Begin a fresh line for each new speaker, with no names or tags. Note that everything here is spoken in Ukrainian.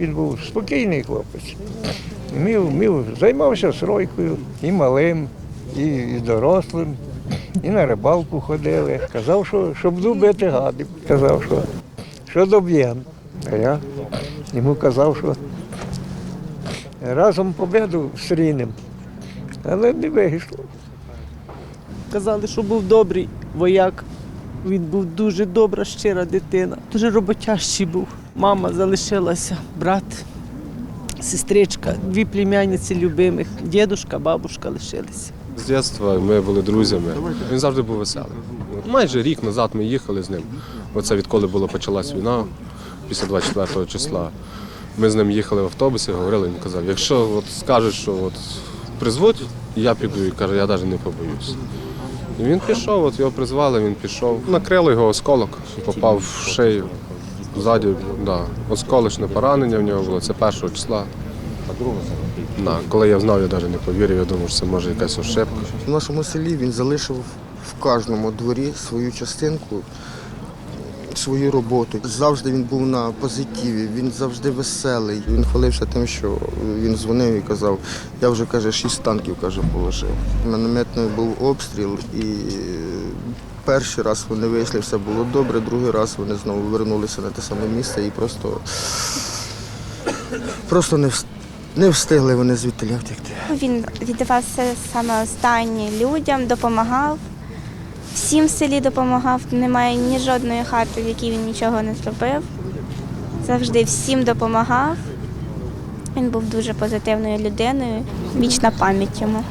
Він був спокійний хлопець. Мів, мів, займався стройкою і малим, і, і дорослим, і на рибалку ходили. Казав, що щоб бити гадів. Казав, що, що доб'ємо. А я йому казав, що разом победу встрінемо. Але не вийшло.
Казали, що був добрий вояк. Він був дуже добра, щира дитина. Дуже роботящий був. Мама залишилася, брат, сестричка, дві племянниці любимих, дідушка, бабушка лишилися.
З дитинства ми були друзями. Він завжди був веселий. Майже рік назад ми їхали з ним. Оце відколи була почалась війна, після 24 числа. Ми з ним їхали в автобусі, говорили, він казав, якщо от скажуть, що от призвуть, я піду і каже, я навіть не побоюсь. Він пішов, от його призвали, він пішов. Накрили його осколок, попав в шию. Ззаді, да, осколочне поранення в нього було, це першого числа. Да, коли я знав, я навіть не повірив, я думав, що це може якась ошибка.
В нашому селі він залишив в кожному дворі свою частинку, свою роботу. Завжди він був на позитиві, він завжди веселий. Він хвалився тим, що він дзвонив і казав, я вже каже, шість танків каже, положив. Мінометний був обстріл і перший раз вони вийшли, все було добре, другий раз вони знову вернулися на те саме місце і просто, просто не, вс- не встигли вони звідти втекти.
Він віддавав все саме останнє людям, допомагав. Всім в селі допомагав. Немає ні жодної хати, в якій він нічого не зробив. Завжди всім допомагав. Він був дуже позитивною людиною. Вічна пам'ять йому.